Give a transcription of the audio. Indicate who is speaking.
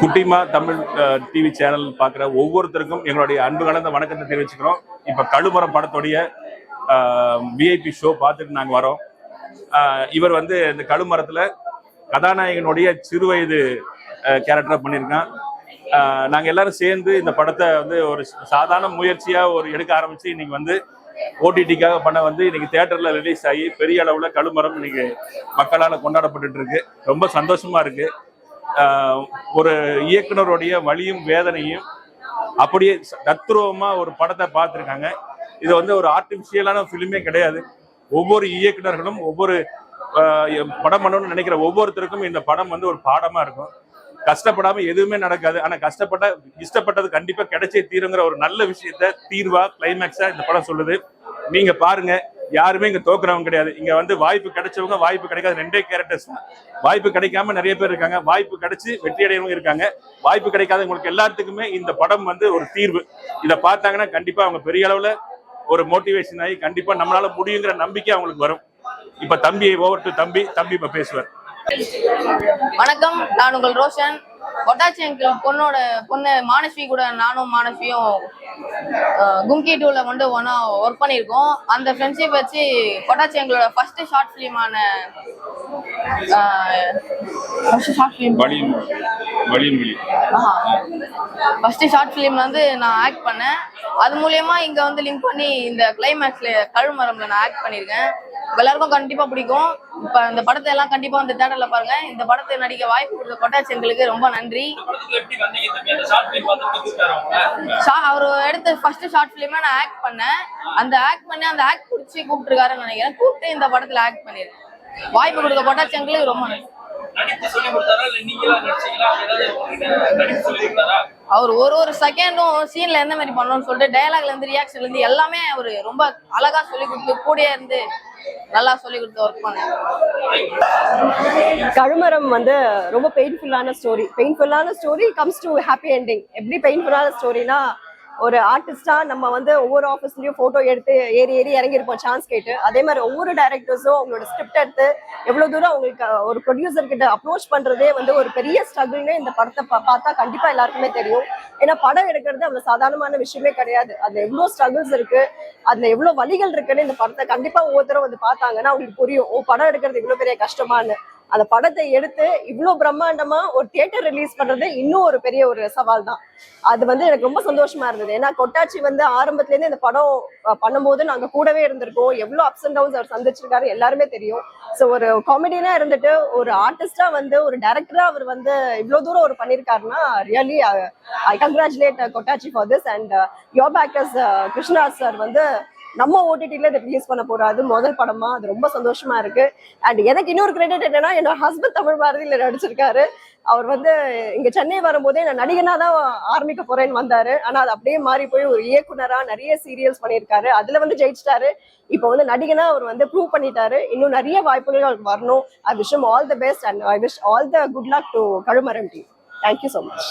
Speaker 1: குட்டிமா Tamil TV channel பார்க்குற ஒவ்வொருத்தருக்கும் எங்களுடைய அன்பு கலந்த வணக்கத்தை தெரிவிச்சுக்கிறோம். இப்போ கழுமரம் படத்துடைய விஐபி ஷோ பார்த்துட்டு நாங்கள் வரோம். இவர் வந்து இந்த கழுமரத்தில் கதாநாயகனுடைய சிறுவயது கேரக்டரை பண்ணியிருக்கான். நாங்கள் எல்லாரும் சேர்ந்து இந்த படத்தை வந்து ஒரு சாதாரண முயற்சியாக ஒரு எடுக்க ஆரம்பித்து இன்னைக்கு வந்து ஓடிடிக்காக பண்ண வந்து இன்னைக்கு தேட்டரில் ரிலீஸ் ஆகி பெரிய அளவுல கழுமரம் இன்னைக்கு மக்களால கொண்டாடப்பட்டு இருக்கு ரொம்ப சந்தோஷமா இருக்கு. ஒரு இயக்குனருடைய வலியும் வேதனையும் அப்படியே தத்ரூபமா ஒரு படத்தை பார்த்துருக்காங்க. இது வந்து ஒரு ஆர்டிபிஷியலான ஃபிலிமே கிடையாது. ஒவ்வொரு இயக்குனர்களும் ஒவ்வொரு படம் பண்ணணும்னு நினைக்கிற ஒவ்வொருத்தருக்கும் இந்த படம் வந்து ஒரு பாடமா இருக்கும். கஷ்டப்படாம எதுவுமே நடக்காது. ஆனா கஷ்டப்பட்ட இஷ்டப்பட்டது கண்டிப்பா கிடைச்சே தீருங்கிற ஒரு நல்ல விஷயத்த தீர்வா கிளைமேக்ஸா இந்த படம் சொல்லுது. நீங்க பாருங்க. யாருமே இங்க தோக்குறவங்க கிடையாது. இங்க வந்து வாய்ப்பு கிடைச்சவங்க வாய்ப்பு கிடைக்காத ரெண்டே கேரக்டர்ஸ் வாய்ப்பு கிடைக்காம நிறைய பேர் இருக்காங்க. வாய்ப்பு கிடைச்சு வெற்றி அடையவங்க இருக்காங்க. வாய்ப்பு கிடைக்காதவங்களுக்கு எல்லாத்துக்குமே இந்த படம் வந்து ஒரு தீர்வு. இதை பார்த்தாங்கன்னா கண்டிப்பா அவங்க பெரிய அளவுல ஒரு மோட்டிவேஷன் ஆகி கண்டிப்பா நம்மளால முடியுங்கிற நம்பிக்கை அவங்களுக்கு வரும். இப்ப தம்பி ஓவர் டு தம்பி தம்பி இப்ப பேசுவார்.
Speaker 2: வணக்கம். நான் உங்கள் ரோஷன். கொட்டாச்சி அங்கிள் பொண்ணோட பொண்ணு மானஸ்வி கூட நானும் மானஸ்வியும் அஹ், கும்கி டூல வந்து ஒன்றா ஒர்க் பண்ணியிருக்கோம். அந்த ஃப்ரெண்ட்ஷிப் வச்சு கொட்டாச்சி எங்களோட ஃபர்ஸ்ட் ஷார்ட் ஃபிலிமான ஃபர்ஸ்ட் ஷார்ட் ஃபிலிம்ல வந்து நான் ஆக்ட் பண்ணேன். அது மூலியமா இங்க வந்து லிங்க் பண்ணி இந்த கிளைமேக்ஸ்ல கழுமரம்ல நான் ஆக்ட் பண்ணியிருக்கேன். எல்லாருக்கும் கண்டிப்பா பிடிக்கும். இப்ப இந்த படத்தை எல்லாம் கண்டிப்பா அந்த தேட்டர்ல பாருங்க. இந்த படத்தை நடிக்க வாய்ப்பு கொடுத்த கொட்டாச்சி எங்களுக்கு ரொம்ப நன்றி. ஷா- அவரு எடுத்த ஃபர்ஸ்ட் ஷார்ட் ஃபிலிமா நான் ஆக்ட் பண்ணேன். அந்த ஆக்ட் பண்ணி அந்த ஆக்ட் பிடிச்சி கூப்பிட்டுருக்காருன்னு நினைக்கிறேன். கூப்பிட்டு இந்த படத்துல ஆக்ட் பண்ணிருக்கேன் வாய்ப்பு கொடுத்த கொட்டாச்சி எங்களுக்கு ரொம்ப நன்றி. அவர் ஒரு ஒரு செகண்டும் சீன்ல எந்த மாதிரி பண்ணணும்னு சொல்லிட்டு டயலாக்ல இருந்து ரியாக்ஷன்ல இருந்து எல்லாமே அவர் ரொம்ப அழகா சொல்லி கொடுத்து கூடயே இருந்து நல்லா சொல்லி கொடுத்து ஒர்க் பண்ணேன்
Speaker 3: கழுமரம் வந்து ரொம்ப பெயின்ஃபுல்லான story பெயின்ஃபுல்லான story comes to happy ending எப்படி பெயின்ஃபுல்லான ஸ்டோரினா ஒரு ஆர்டிஸ்டா நம்ம வந்து ஒவ்வொரு ஆஃபீஸ்லயும் போட்டோ எடுத்து ஏறி ஏறி இறங்கியிருப்போம் சான்ஸ் கேட்டு. அதே மாதிரி ஒவ்வொரு டைரக்டர்ஸும் அவங்களோட ஸ்கிரிப்ட் எடுத்து எவ்வளவு தூரம் அவங்களுக்கு ஒரு ப்ரொடியூசர் கிட்ட அப்ரோச் பண்றதே வந்து ஒரு பெரிய ஸ்ட்ரகிள்னு இந்த படத்தை பார்த்தா கண்டிப்பா எல்லாருக்குமே தெரியும். ஏன்னா படம் எடுக்கிறது அவ்வளவு சாதாரணமான விஷயமே கிடையாது. அதுல எவ்வளவு ஸ்ட்ரகிள்ஸ் இருக்கு அதுல எவ்வளவு வழிகள் இருக்குன்னு இந்த படத்தை கண்டிப்பா ஒவ்வொருத்தரும் வந்து பார்த்தாங்கன்னா அவங்களுக்கு புரியும். ஓ படம் எடுக்கிறது இவ்வளவு பெரிய கஷ்டமான்னு. அந்த படத்தை எடுத்து இவ்வளோ பிரம்மாண்டமா ஒரு தியேட்டர் ரிலீஸ் பண்றது இன்னும் ஒரு பெரிய ஒரு சவால் தான். அது வந்து எனக்கு ரொம்ப சந்தோஷமா இருந்தது. ஏன்னா கொட்டாச்சி வந்து ஆரம்பத்துல இருந்து இந்த படம் பண்ணும்போது நாங்க கூடவே இருந்திருக்கோம். எவ்வளவு அப்ஸ் அண்ட் டவுன்ஸ் அவர் சந்திச்சிருக்காரு எல்லாருமே தெரியும். ஸோ ஒரு காமெடியனா இருந்துட்டு ஒரு ஆர்டிஸ்டா வந்து ஒரு டைரக்டரா அவர் வந்து இவ்வளவு தூரம் அவர் பண்ணியிருக்காருன்னா really I congratulate uh, Kottachi for this and your bakers Krishna sir வந்து நம்ம ஓடிடில இதை ரிலீஸ் பண்ண போறாரு முதல் படமா அது ரொம்ப சந்தோஷமா இருக்கு. அண்ட் எனக்கு இன்னொரு கிரெடிட் என்னன்னா என்னோட ஹஸ்பண்ட் தமிழ் பாரதியில் நடிச்சிருக்காரு. அவர் வந்து இங்க சென்னை வரும்போதே நான் நடிகனா தான் ஆரம்பிக்க போறேன்னு வந்தாரு. ஆனா அது அப்படியே மாறி போய் ஒரு இயக்குனரா நிறைய சீரியல்ஸ் பண்ணியிருக்காரு. அதுல வந்து ஜெயிச்சிட்டாரு. இப்போ வந்து நடிகனா அவர் வந்து ப்ரூவ் பண்ணிட்டாரு. இன்னும் நிறைய வாய்ப்புகள் அவருக்கு வரணும். I wish all the best and I wish all the good luck to Kazhumaram team thank you so much